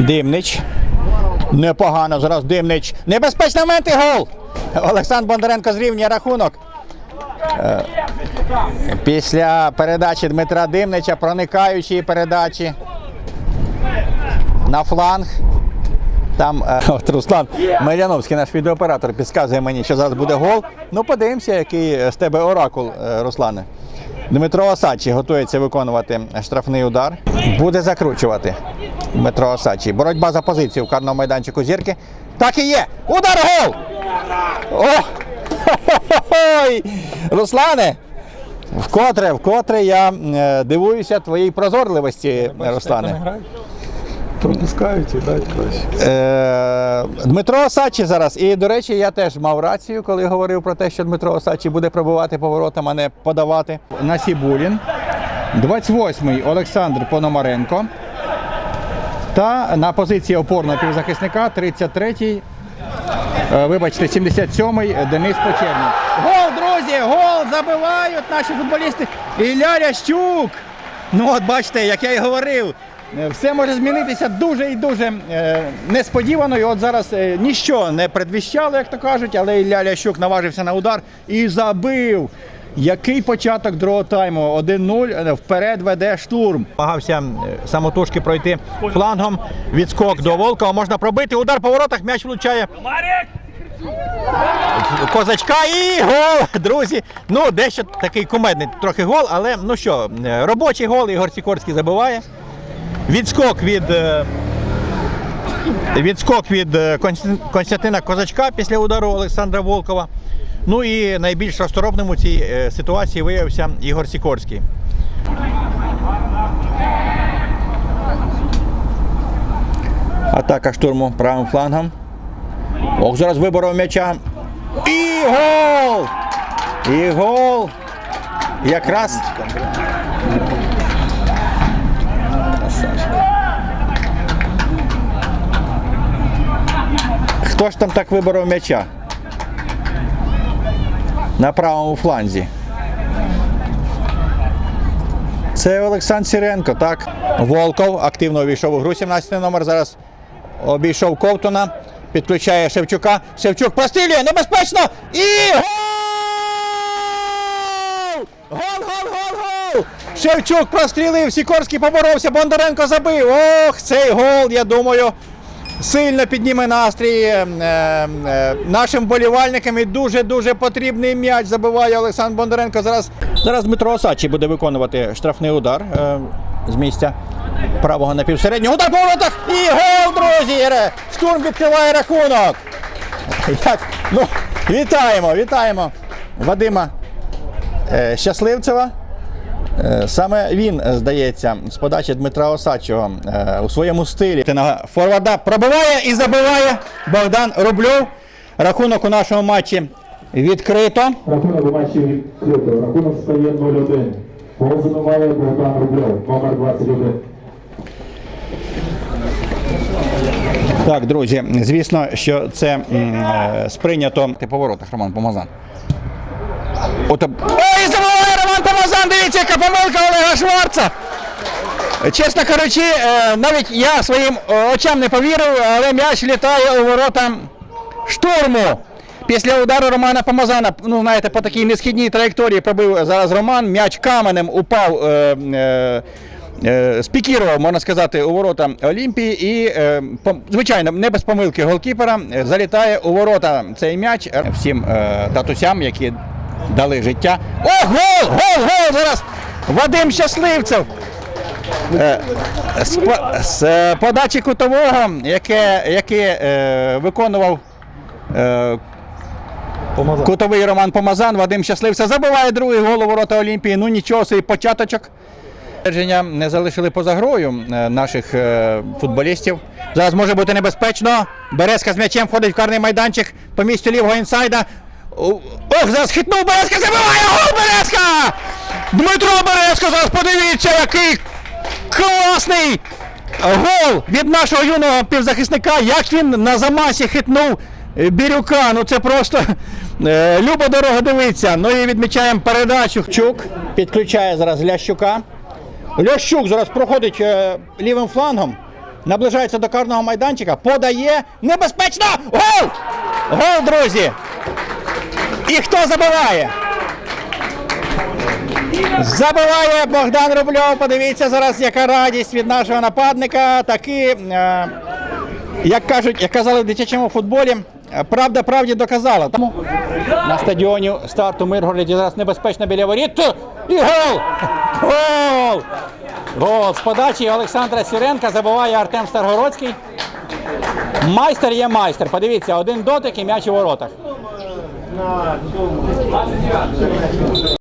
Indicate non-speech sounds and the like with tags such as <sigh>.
Димнич. Непогано зараз Димнич. Небезпечний момент і гол. Олександр Бондаренко зрівнює рахунок. Е, Після передачі Дмитра Димнича, проникаючої передачі на фланг. Там е, <laughs> от Руслан Миряновський, наш відеооператор, підказує мені, що зараз буде гол. Ну, подивимося, який з тебе оракул, е, Руслане. Дмитро Осачі готується виконувати штрафний удар. Буде закручувати Дмитро Осачі. Боротьба за позицію в карному майданчику зірки. Так і є! Удар гол! О! Руслане! Вкотре, вкотре я е, дивуюся твоїй прозорливості, Руслане. Пропускають і дать краще. Е, Дмитро Осадчий зараз. І, до речі, я теж мав рацію, коли говорив про те, що Дмитро Осадчий буде пробивати поворотом, а не подавати. Насібулін. 28-й Олександр Пономаренко. Та на позиції опорного півзахисника 33-й. е, Вибачте, 77-й Денис Почерній. Гол, друзі! Гол! Забивають наші футболісти. Ілля Лящук! Ну, от бачите, як я і говорив, все може змінитися дуже і дуже е, несподівано. І от зараз е, ніщо не предвіщало, як то кажуть, але Ілля Лящук наважився на удар і забив. Який початок другого тайму? 1-0, е, вперед веде штурм. Намагався е, самотужки пройти флангом. Відскок до Волкова. Можна пробити. Удар по воротах, м'яч влучає. Козачка і гол, друзі. Ну, дещо такий кумедний трохи гол, але ну що, е, робочий гол Ігор Сікорський забиває. Відскок від. е, Відскок від е, Константина Козачка після удару Олександра Волкова. Ну і найбільш розторопним у цій е, ситуації виявився Ігор Сікорський. Атака штурму правим флангом. Ох, зараз виборов м'яча. І гол! І гол! Якраз. Хто ж там так виборов м'яча? На правому фланзі. Це Олександр Сіренко, так. Волков активно увійшов у гру. 17 номер зараз обійшов Ковтуна, підключає Шевчука. Шевчук прострілює, небезпечно! І гол! Гол, гол, гол, гол! Шевчук прострілив, Сікорський поборовся, Бондаренко забив. Ох, цей гол, я думаю, сильно підніме настрій е, е, нашим вболівальникам і дуже-дуже потрібний м'яч забиває Олександр Бондаренко. Зараз, зараз Дмитро Осадчий буде виконувати штрафний удар е, з місця правого напівсереднього. Удар по воротах і гол, друзі! Штурм відкриває рахунок. Як? Ну, вітаємо, вітаємо Вадима Щасливцева. Е, Саме він, е, здається, з подачі Дмитра Осадчого е, у своєму стилі Ти форварда пробиває і забиває Богдан Рубльов. Рахунок у нашому матчі відкрито. Рахунок у матчі відкрито. Рахунок стає 0-1. Гол забиває Богдан Рубльов, номер 21. Так, друзі, звісно, що це м, сприйнято Ти по воротах, Роман Помазан. От, Дивіться, яка помилка Олега Шварца! Чесно кажучи, е, навіть я своїм е, очам не повірив, але м'яч літає у ворота штурму. Після удару Романа Помазана, ну знаєте, по такій несхідній траєкторії пробив зараз Роман. М'яч каменем упав. Е, е, е, Спікірував, можна сказати, у ворота Олімпії і, е, пом- звичайно, не без помилки голкіпера залітає у ворота цей м'яч всім е, татусям, які дали життя. О, гол! Гол! Гол! Зараз Вадим Щасливцев! Е, З, з е, подачі кутового, яке, яке е, виконував е, кутовий Роман Помазан, Вадим Щасливця забиває другий гол у ворота Олімпії. Ну нічого собі початочок. Не залишили поза грою е, наших е, футболістів. Зараз може бути небезпечно. Березка з м'ячем входить в карний майданчик по місцю лівого інсайда. Ох, зараз хитнув Березка, забиває гол Березка! Дмитро Березко, зараз подивіться, який класний гол від нашого юного півзахисника. Як він на замасі хитнув Бірюка. Ну це просто е, любо дорого дивиться. Ну і відмічаємо передачу. Чук підключає зараз Лящука. Лящук зараз проходить е, лівим флангом. наближається до карного майданчика, подає небезпечно! Гол! Гол, друзі! І хто забиває? Забиває Богдан Рубльов. Подивіться зараз, яка радість від нашого нападника. Таки, е, як кажуть, як казали в дитячому футболі, е, правда правді доказала. Тому на стадіоні старту Миргороді зараз небезпечно біля воріт. І гол! Гол! Гол з подачі Олександра Сіренка забиває Артем Старгородський. Майстер є майстер. Подивіться, один дотик і м'яч у воротах. 하나, 둘, 셋.